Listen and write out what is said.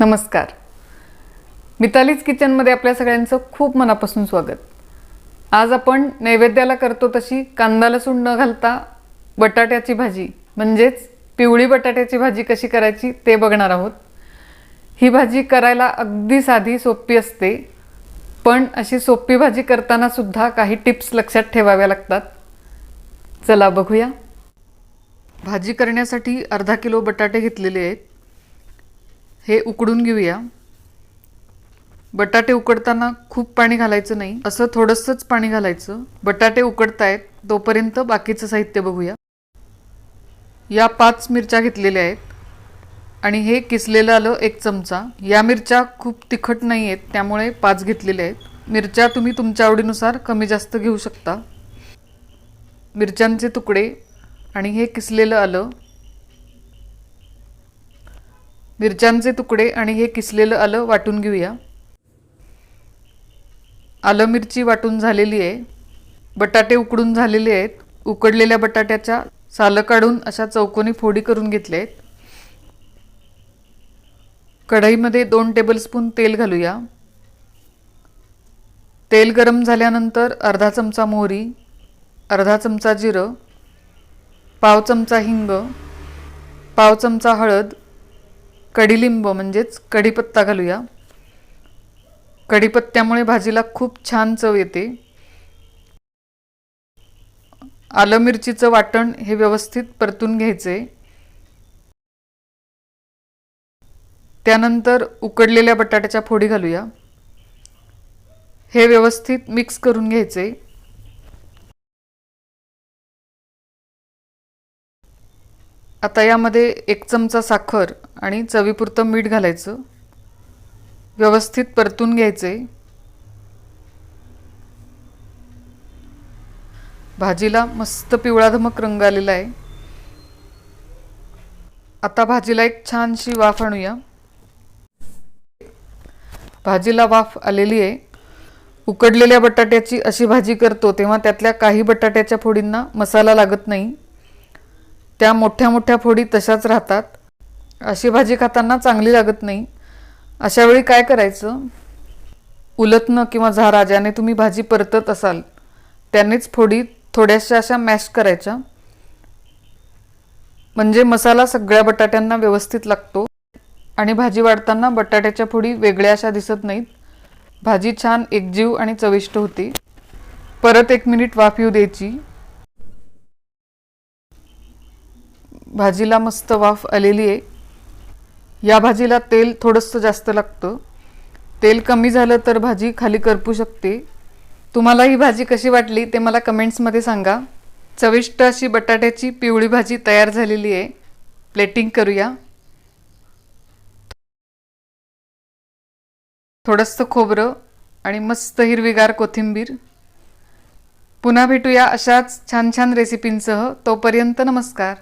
नमस्कार. मितालीज किचनमध्ये आपल्या सगळ्यांचं खूप मनापासून स्वागत. आज आपण नैवेद्याला करतो तशी कांदा लसूण न घालता बटाट्याची भाजी म्हणजेच पिवळी बटाट्याची भाजी कशी करायची ते बघणार आहोत. ही भाजी करायला अगदी साधी सोपी असते पण अशी सोपी भाजी करताना सुद्धा काही टिप्स लक्षात ठेवाव्या लागतात. चला बघूया. भाजी करण्यासाठी अर्धा किलो बटाटे घेतलेले आहेत. हे उकडून घेऊया. बटाटे उकडताना खूप पाणी घालायचं नाही असं थोडंसंच पाणी घालायचं. बटाटे उकडतायत तोपर्यंत बाकीचं साहित्य बघूया. या पाच मिरच्या घेतलेल्या आहेत. आणि हे किसलेलं आलं एक चमचा. या मिरच्या खूप तिखट नाही आहेत त्यामुळे पाच घेतलेल्या आहेत. मिरच्या तुम्ही तुमच्या आवडीनुसार कमी जास्त घेऊ शकता. मिरच्यांचे तुकडे आणि हे किसलेलं आलं मिरच्यांचे तुकडे आणि हे किसलेलं आलं वाटून घेऊया. आलं मिरची वाटून झालेली आहे. बटाटे उकडून झालेले आहेत. उकडलेल्या बटाट्याच्या सालं काढून अशा चौकोनी फोडी करून घेतल्या आहेत. कढईमध्ये दोन टेबलस्पून तेल घालूया. तेल गरम झाल्यानंतर अर्धा चमचा मोहरी अर्धा चमचा जिरं पाव चमचा हिंग पाव चमचा हळद कढीलिंब म्हणजेच कढीपत्ता घालूया. कढीपत्त्यामुळे भाजीला खूप छान चव येते. आलं मिरचीचं वाटण हे व्यवस्थित परतून घ्यायचे. त्यानंतर उकडलेल्या बटाट्याच्या फोडी घालूया. हे व्यवस्थित मिक्स करून घ्यायचे. आता यामध्ये एक चमचा साखर आणि चवीपुरतं मीठ घालायचं. व्यवस्थित परतून घ्यायचे. भाजीला मस्त पिवळा धमक रंग आलेला आहे. आता भाजीला एक छानशी वाफ आणूया. भाजीला वाफ आलेली आहे. उकडलेल्या बटाट्याची अशी भाजी करतो तेव्हा त्यातल्या काही बटाट्याच्या फोडींना मसाला लागत नाही. त्या मोठ्या मोठ्या फोडी तशाच राहतात. अशी भाजी खाताना चांगली लागत नाही. अशा वेळी काय करायचं? उलतनं किंवा झारा ज्याने तुम्ही भाजी परतत असाल त्यानेच फोडी थोड्याशा अशा मॅश करायच्या. म्हणजे मसाला सगळ्या बटाट्यांना व्यवस्थित लागतो आणि भाजी वाढताना बटाट्याच्या फोडी वेगळ्या अशा दिसत नाहीत. भाजी छान एकजीव आणि चविष्ट होते. परत एक मिनिट वाफ येऊ द्यायची. भाजीला मस्त वाफ आलेली आहे. या भाजीला तेल थोडंसं जास्त लागतं. तेल कमी झालं तर भाजी खाली करपू शकते. तुम्हाला ही भाजी कशी वाटली ते मला कमेंट्समध्ये सांगा. चविष्ट अशी बटाट्याची पिवळी भाजी तयार झालेली आहे. प्लेटिंग करूया. थोडंसं खोबरं आणि मस्त हिरवीगार कोथिंबीर. पुन्हा भेटूया अशाच छान छान रेसिपींसह. तोपर्यंत नमस्कार.